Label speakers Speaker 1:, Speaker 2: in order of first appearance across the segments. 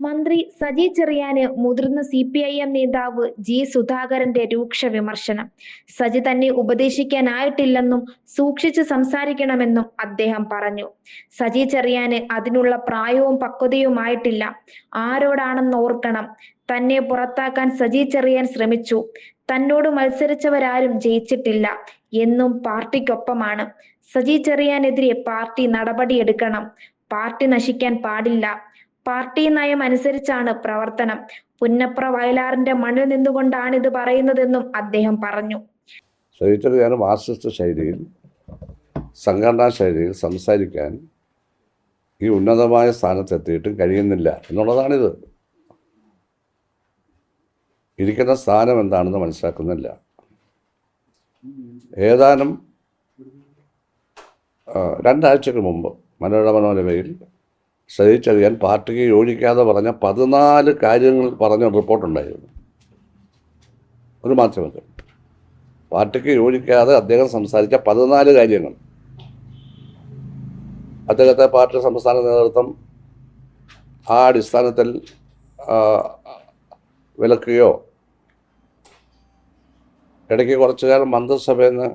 Speaker 1: മന്ത്രി സജി ചെറിയാന് മുതിർന്ന സി പി ഐ എം നേതാവ് ജി സുധാകരന്റെ രൂക്ഷ വിമർശനം. സജി തന്നെ ഉപദേശിക്കാനായിട്ടില്ലെന്നും സൂക്ഷിച്ച് സംസാരിക്കണമെന്നും അദ്ദേഹം പറഞ്ഞു. സജി ചെറിയാന് അതിനുള്ള പ്രായവും പക്വതയുമായിട്ടില്ല. ആരോടാണെന്ന് ഓർക്കണം. തന്നെ പുറത്താക്കാൻ സജി ചെറിയാൻ ശ്രമിച്ചു. തന്നോട് മത്സരിച്ചവരാരും ജയിച്ചിട്ടില്ല എന്നും പാർട്ടിക്കൊപ്പമാണ്. സജി ചെറിയാനെതിരെ പാർട്ടി നടപടിയെടുക്കണം. പാർട്ടി നശിക്കാൻ പാടില്ല. പാർട്ടി നയം അനുസരിച്ചാണ് പ്രവർത്തനം. പുന്നപ്ര വയലാറിന്റെ മണ്ണിൽ നിന്നുകൊണ്ടാണ് ഇത് പറയുന്നതെന്നും അദ്ദേഹം പറഞ്ഞു.
Speaker 2: ശൈലിയിൽ സംഘടനാ ശൈലിയിൽ സംസാരിക്കാൻ ഈ ഉന്നതമായ സ്ഥാനത്തെത്തിയിട്ടും കഴിയുന്നില്ല എന്നുള്ളതാണിത്. ഇരിക്കുന്ന സ്ഥാനം എന്താണെന്ന് മനസ്സിലാക്കുന്നില്ല. ഏതാനും രണ്ടാഴ്ചക്ക് മുമ്പ് മനോരമ മനോരമയിൽ സഹിച്ചറിയാൻ പാർട്ടിക്ക് യോജിക്കാതെ പറഞ്ഞ പതിനാല് കാര്യങ്ങൾ പറഞ്ഞ റിപ്പോർട്ടുണ്ടായിരുന്നു. ഒരു മാധ്യമത്തിൽ. പാർട്ടിക്ക് യോജിക്കാതെ അദ്ദേഹം സംസാരിച്ച പതിനാല് കാര്യങ്ങൾ. അദ്ദേഹത്തെ പാർട്ടി സംസ്ഥാന നേതൃത്വം ആ അടിസ്ഥാനത്തിൽ വിലക്കുകയോ ഇടയ്ക്ക് കുറച്ചു കാലം മന്ത്രിസഭയിൽ നിന്ന്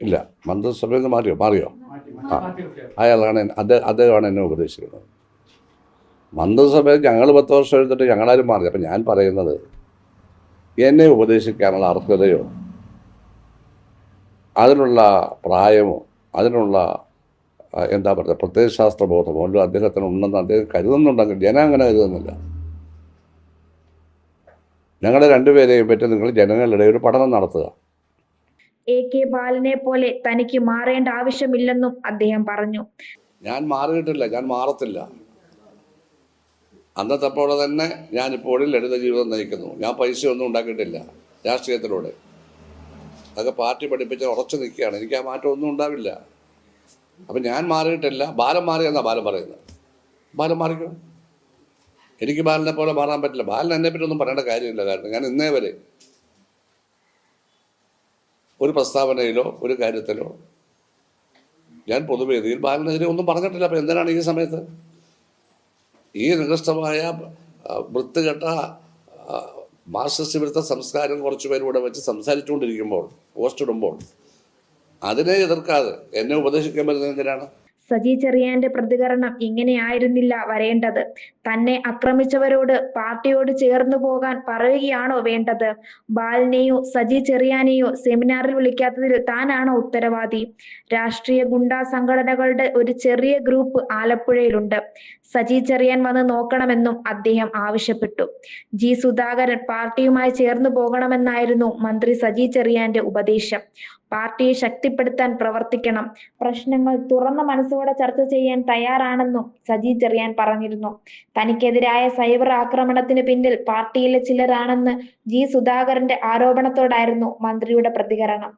Speaker 2: ഇല്ല മന്ത്രിസഭയിൽ നിന്ന് മാറിയോ? മാറിയോ? ആ. അയാളാണ് അത് അദ്ദേഹം അദ്ദേഹമാണ് എന്നെ ഉപദേശിക്കുന്നത്. മന്ത്രിസഭയിൽ ഞങ്ങൾ പത്ത് വർഷം എടുത്തിട്ട് ഞങ്ങളാരും മാറി അപ്പം ഞാൻ പറയുന്നത് എന്നെ ഉപദേശിക്കാനുള്ള അർഹതയോ അതിനുള്ള പ്രായമോ അതിനുള്ള എന്താ പറയുക പ്രത്യയശാസ്ത്ര ബോധമോ അല്ലോ അദ്ദേഹത്തിന് ഉണ്ടെന്ന് അദ്ദേഹം കരുതുന്നുണ്ടെങ്കിൽ ജനം അങ്ങനെ കരുതുന്നില്ല. ഞങ്ങളുടെ രണ്ടുപേരെയും പറ്റി നിങ്ങൾ ജനങ്ങളുടെ ഒരു പഠനം നടത്തുക.
Speaker 1: എ കെ ബാലനെ പോലെ തനിക്ക് മാറേണ്ട ആവശ്യമില്ലെന്നും അദ്ദേഹം പറഞ്ഞു.
Speaker 2: ഞാൻ മാറിയിട്ടില്ല ഞാൻ മാറത്തില്ല. അന്നത്തെ പോലെ തന്നെ ഇപ്പോൾ ലളിത ജീവിതം നയിക്കുന്നു. ഞാൻ പൈസ ഒന്നും ഉണ്ടാക്കിയിട്ടില്ല രാഷ്ട്രീയത്തിലൂടെ. അതൊക്കെ പാർട്ടി പഠിപ്പിച്ച് ഉറച്ചു നിൽക്കുകയാണ്. എനിക്ക് ആ മാറ്റം ഒന്നും ഉണ്ടാവില്ല. അപ്പം ഞാൻ മാറിയിട്ടില്ല. ബാലൻ മാറിയെന്നാണ് ബാലം പറയുന്നത്? ബാലം മാറിക്കോ? എനിക്ക് ബാലനെ പോലെ മാറാൻ പറ്റില്ല. ബാലൻ എന്നെ പറ്റി ഒന്നും പറയേണ്ട കാര്യമില്ല. കാരണം ഞാൻ ഇന്നേ വരെ ഒരു പ്രസ്താവനയിലോ ഒരു കാര്യത്തിലോ ഞാൻ പൊതുവേദിയിൽ ബാലനെതിരെ ഒന്നും പറഞ്ഞിട്ടില്ല. അപ്പം എന്തിനാണ് ഈ സമയത്ത്? ഈ നികൃഷ്ടമായ വൃത്തികെട്ട മാർസിസ്റ്റ് വിരുദ്ധ സംസ്കാരം കുറച്ച് പേരൂടെ വെച്ച് സംസാരിച്ചുകൊണ്ടിരിക്കുമ്പോൾ പോസ്റ്റ് ഇടുമ്പോൾ അതിനെ എതിർക്കാതെ എന്നെ ഉപദേശിക്കാൻ പറ്റുന്നത് എന്തിനാണ്?
Speaker 1: സജി ചെറിയാന്റെ പ്രതികരണം ഇങ്ങനെയായിരുന്നില്ല വരേണ്ടത്. തന്നെ ആക്രമിച്ചവരോട് പാർട്ടിയോട് ചേർന്നു പോകാൻ പറയുകയാണോ വേണ്ടത്? ബാലിനെയോ സജി ചെറിയാനെയോ സെമിനാറിൽ വിളിക്കാത്തതിൽ താനാണോ ഉത്തരവാദി? രാഷ്ട്രീയ ഗുണ്ടാ സംഘടനകളുടെ ഒരു ചെറിയ ഗ്രൂപ്പ് ആലപ്പുഴയിലുണ്ട്. സജി ചെറിയാൻ വന്ന് നോക്കണമെന്നും അദ്ദേഹം ആവശ്യപ്പെട്ടു. ജി സുധാകരൻ പാർട്ടിയുമായി ചേർന്നു പോകണമെന്നായിരുന്നു മന്ത്രി സജി ചെറിയാന്റെ ഉപദേശം. പാർട്ടിയെ ശക്തിപ്പെടുത്താൻ പ്രവർത്തിക്കണം. പ്രശ്നങ്ങൾ തുറന്ന മനസ്സോടെ ചർച്ച ചെയ്യാൻ തയ്യാറാണെന്നും സജി ചെറിയാൻ പറഞ്ഞിരുന്നു തനിക്കെതിരായ സൈബർ ആക്രമണത്തിന് പിന്നിൽ പാർട്ടിയിലെ ചിലരാണെന്ന് ജി സുധാകരന്റെ ആരോപണത്തോടായിരുന്നു മന്ത്രിയുടെ പ്രതികരണം.